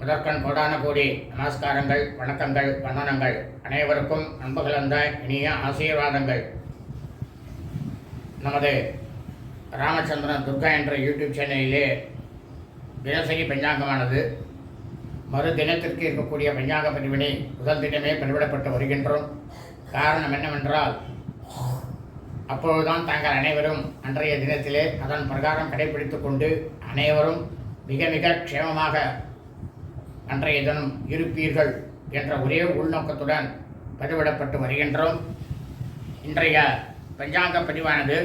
முதற்கண் கோடான கோடி நமஸ்காரங்கள் வணக்கங்கள் வந்தனங்கள். அனைவருக்கும் அன்பு கலந்த இனிய ஆசீர்வாதங்கள். நமது ராமச்சந்திரன் துர்கா என்ற யூடியூப் சேனலிலே தினசரி பஞ்சாங்கமானது. மறு தினத்திற்கு இருக்கக்கூடிய பஞ்சாங்க பதிவினை முதல் தினமே பதிவிடப்பட்டு வருகின்றோம். காரணம் என்னவென்றால் அப்பொழுதுதான் தாங்கள் அனைவரும் அன்றைய தினத்திலே அதன் பிரகாரம் கடைபிடித்துக் கொண்டு அனைவரும் மிக மிக க்ஷேமமாக அன்றைய தினம் இருப்பீர்கள் என்ற ஒரே உள்நோக்கத்துடன் பதிவிடப்பட்டு வருகின்றோம். இன்றைய பஞ்சாங்க பதிவானது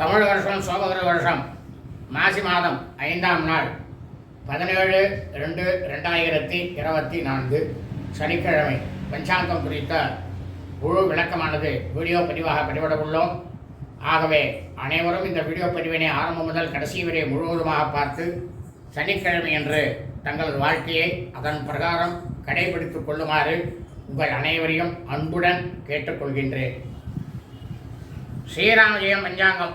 தமிழ் வருஷம் சோபகிர வருஷம் மாசி மாதம் ஐந்தாம் நாள் பதினேழு ரெண்டு ரெண்டாயிரத்தி இருபத்தி நான்கு சனிக்கிழமை. பஞ்சாங்கம் குறித்த முழு விளக்கமானது வீடியோ பதிவாக பதிவிட உள்ளோம். ஆகவே அனைவரும் இந்த வீடியோ பதிவினை ஆரம்பம் முதல் கடைசி வரை முழுவதுமாக பார்த்து சனிக்கிழமை என்று தங்களது வாழ்க்கையை அதன் பிரகாரம் கடைபிடித்துக் கொள்ளுமாறு உங்கள் அனைவரையும் அன்புடன் கேட்டுக்கொள்கின்றேன். ஸ்ரீராமஜெயம் பஞ்சாங்கம்.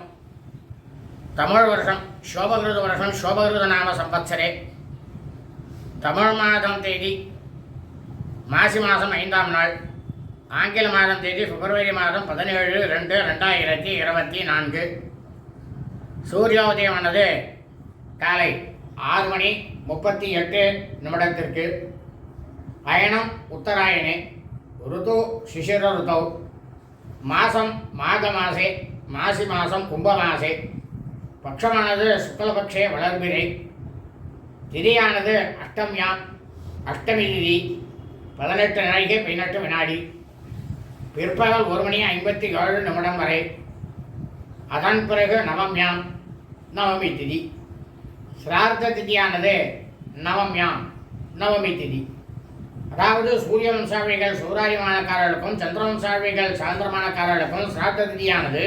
தமிழ் வருஷம் சோபகிருத வருஷம் சோபகிருத நாம சம்பத்சரே. தமிழ் மாதம் தேதி மாசி மாதம் ஐந்தாம் நாள். ஆங்கில மாதம் தேதி பிப்ரவரி மாதம் பதினேழு ரெண்டு ரெண்டாயிரத்தி இருபத்தி நான்கு. சூரியோதயமானது காலை ஆறு மணி முப்பத்தி எட்டு நிமிடத்திற்கு அயனம் உத்தராயணே. ருது சிசிர ருதௌ. மாதம் மாத மாசே மாசி மாதம் கும்ப மாசே. பட்சமானது சுக்லபக்ஷே வளர்பிரை திதியானது அஷ்டமியாம் அஷ்டமி திதி பதினெட்டு நாழிகை பதினெட்டு வினாடி. பிற்பகல் ஒரு மணி ஐம்பத்தி ஏழு நிமிடம் வரை. அதன் பிறகு நவம்யாம் நவமி திதி. சிரார்த்த திதியானது நவம்யாம் நவமி திதி. அதாவது சூரிய வம்சாவிகள் சூராயமானக்காரர்களுக்கும் சந்திர வம்சாவிகள் சாந்திரமானக்காரர்களுக்கும் சிரார்த்த திதியானது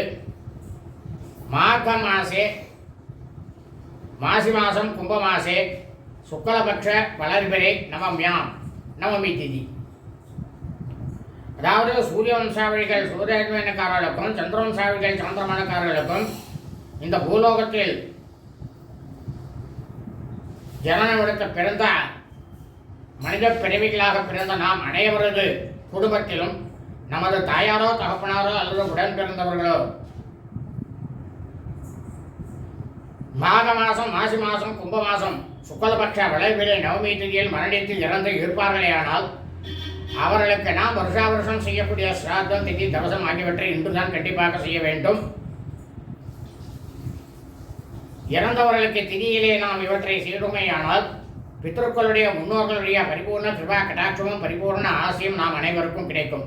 மாக மாசே மாசி மாதம் கும்ப மாசே சுக்லபக்ஷ வளர்பிறை நவம்யாம் நவமி திதி. அதாவது சூரிய வம்சாவளிகள் சூரியகாரர்களுக்கும் சந்திர வம்சாவளிகள் சந்திரமணக்காரர்களுக்கும் இந்த பூலோகத்தில் ஜனனம் பிறந்த மனித பிறவிகளாக பிறந்த நாம் அனைவரது குடும்பத்திலும் நமது தாயாரோ தகப்பனாரோ அல்லது உடன் பிறந்தவர்களோ மாக மாதம் மாசி மாதம் கும்ப மாதம் சுக்கலபட்ச விளைவிலே நவமி திதியில் மரணித்து இறந்து இருப்பார்களேயானால் அவர்களுக்கு நாம் வருஷா வருஷம் செய்யக்கூடிய சிராத்தம் திதி தவசம் ஆகியவற்றை இன்றுதான் கண்டிப்பாக செய்ய வேண்டும். இறந்தவர்களுக்கு திதியிலே நாம் இவற்றை செய்துமையானால் பித்ருக்களுடைய முன்னோர்களுடைய பரிபூர்ண கிருபா கடாட்சமும் பரிபூர்ண ஆசையும் நாம் அனைவருக்கும் கிடைக்கும்.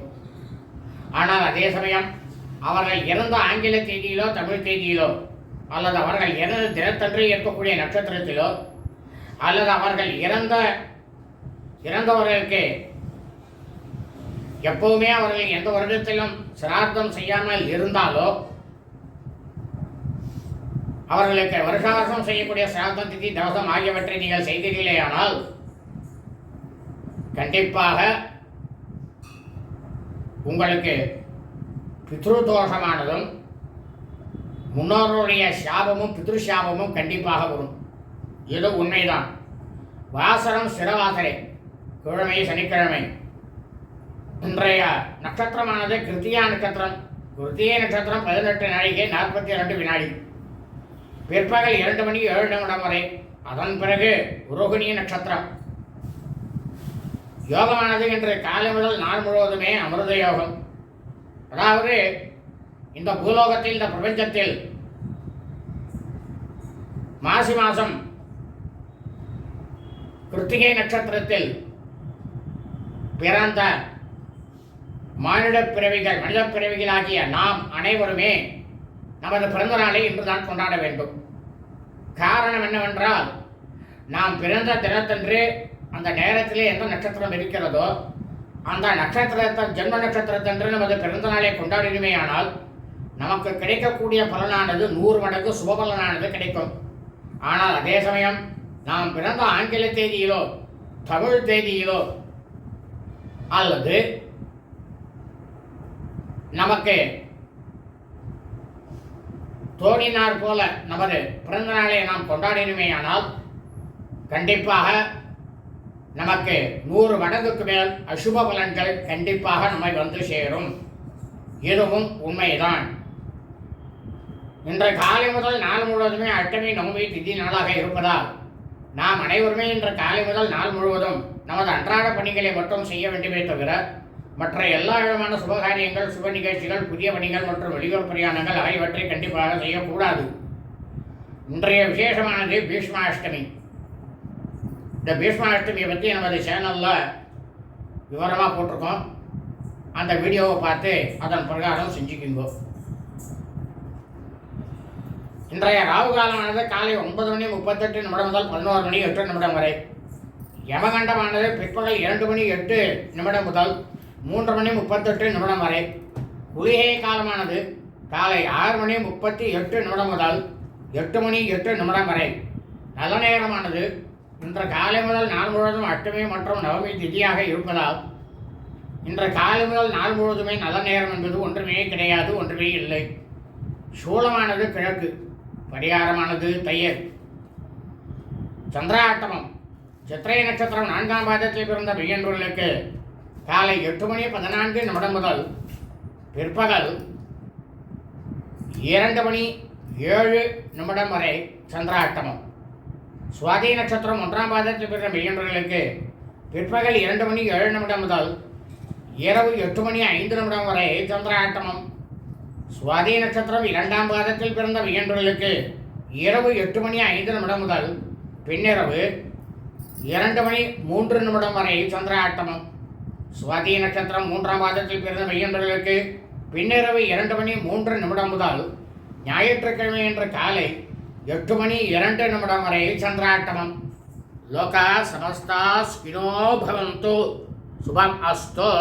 ஆனால் அதே சமயம் அவர்கள் இறந்த ஆங்கில தேதியிலோ தமிழ் தேதியிலோ அல்லது அவர்கள் இறந்த தினத்தன்று இருக்கக்கூடிய நட்சத்திரத்திலோ அல்லது அவர்கள் இறந்த இறந்தவர்களுக்கு எப்பவுமே அவர்கள் எந்த வருடத்திலும் சிரார்த்தம் செய்யாமல் இருந்தாலோ அவர்களுக்கு வருஷா செய்யக்கூடிய சிரார்த்தம் திதி தவசம் ஆகியவற்றை நீங்கள் செய்தீர்களேயானால் கண்டிப்பாக உங்களுக்கு பித்ருதோஷமானதும் முன்னோர்களுடைய சாபமும் பித்ருஷாபமும் கண்டிப்பாக வரும். இது உண்மைதான். வாசரம் சிறவாசரை கிழமை சனிக்கிழமை. இன்றைய நட்சத்திரமானது கிருத்தியா நட்சத்திரம். கிருத்திய நட்சத்திரம் பதினெட்டு நாழிகை நாற்பத்தி ரெண்டு வினாடி. பிற்பகல் இரண்டு மணி ஏழு நிமிடம் வரை. அதன் பிறகு ரோகிணி நட்சத்திரம். யோகமானது இன்று காலை முதல் நாள் முழுவதுமே அமிர்த யோகம். அதாவது இந்த பூலோகத்தில் இந்த பிரபஞ்சத்தில் மாசி மாதம் கிருத்திகை நட்சத்திரத்தில் பிறந்த மானிட பிறவிகள் மனித பிறவிகளாகிய நாம் அனைவருமே நமது பிறந்த நாளை இன்றுதான் கொண்டாட வேண்டும். காரணம் என்னவென்றால் நாம் பிறந்த தினத்தன்று அந்த நேரத்திலே எந்த நட்சத்திரம் இருக்கிறதோ அந்த நட்சத்திரத்தை ஜென்ம நட்சத்திரத்தன்று நமது பிறந்த நாளை கொண்டாடினுமேயானால் நமக்கு கிடைக்கக்கூடிய பலனானது நூறு மடங்கு சுபபலனானது கிடைக்கும். ஆனால் அதே சமயம் நாம் பிறந்த ஆங்கில தேதியிலோ தமிழ் தேதியிலோ அல்லது நமக்கு தோணினார் போல நமது பிறந்த நாளை நாம் கொண்டாடினுமேயானால் கண்டிப்பாக நமக்கு நூறு மடங்குக்கு மேல் அசுப பலன்கள் கண்டிப்பாக நம்மை வந்து சேரும். இதுவும் உண்மைதான். இன்று காலை முதல் நாள் முழுவதுமே அட்டமை நவமி திதி நாளாக இருப்பதால் நாம் அனைவருமே இன்று காலை முதல் நாள் முழுவதும் நமது அன்றாட பணிகளை மட்டும் செய்ய வேண்டுமே தவிர மற்ற எல்லா விதமான சுபகாரியங்கள் சுப நிகழ்ச்சிகள் புதிய பணிகள் மற்றும் வெளியூர் பிரயாணங்கள் ஆகியவற்றை கண்டிப்பாக செய்யக்கூடாது. இன்றைய விசேஷமானது பீஷ்மாஷ்டமி. இந்த பீஷ்மாஷ்டமியை பற்றி நமது சேனலில் விவரமாக போட்டிருக்கோம். அந்த வீடியோவை பார்த்து அதன் பிரகாரம் செஞ்சுக்கிங்கோ. இன்றைய ராகு காலமானது காலை ஒன்பது மணி முப்பத்தெட்டு நிமிடம் முதல் பதினோரு மணி எட்டு நிமிடம் வரை. யமகண்டமானது பிற்பகல் இரண்டு மணி எட்டு நிமிடம் முதல் மூன்று மணி முப்பத்தெட்டு நிமிடம் வரை. குளிகை காலமானது காலை ஆறு மணி முப்பத்தி எட்டு நிமிடம் முதல் எட்டு மணி எட்டு நிமிடம் வரை. நல்ல நேரமானது இன்று காலை முதல் நாள் முழுவதும் அஷ்டமி மற்றும் நவமி திதியாக இருப்பதால் இன்று காலை முதல் நாள் முழுவதுமே நல்ல நேரம் என்பது ஒன்றுமே கிடையாது ஒன்றுமே இல்லை. சூலமானது கிழக்கு பரிகாரமானது தையல். சந்திராட்டமம் சித்திரை நட்சத்திரம் நான்காம் பாதத்தில் பிறந்த மெய்யன்பர்களுக்கு காலை எட்டு மணி பதினான்கு நிமிடம் முதல் பிற்பகல் இரண்டு மணி ஏழு நிமிடம் வரை சந்திராட்டமம். சுவாதி நட்சத்திரம் ஒன்றாம் பாதத்தில் பிறந்த மெய்யன்பர்களுக்கு பிற்பகல் இரண்டு மணி ஏழு நிமிடம் முதல் இரவு எட்டு மணி ஐந்து நிமிடம் வரை சந்திராட்டமம். சுவாதி நட்சத்திரம் இரண்டாம் பாதத்தில் பிறந்த வியன்பர்களுக்கு இரவு எட்டு மணி ஐந்து நிமிடம் முதல் பின்னிரவு இரண்டு மணி மூன்று நிமிடம் வரை சந்திராட்டமம். சுவாதி நட்சத்திரம் மூன்றாம் மாதத்தில் பிறந்த மெய்யன்பர்களுக்கு பின்னிரவு இரண்டு மணி மூன்று நிமிடம் முதல் ஞாயிற்றுக்கிழமை என்ற காலை எட்டு மணி இரண்டு நிமிடம் வரை சந்திராட்டமம். லோகா சமஸ்தா ஸ்கினோ பவந்தோ. சுபம் அஸ்தோ.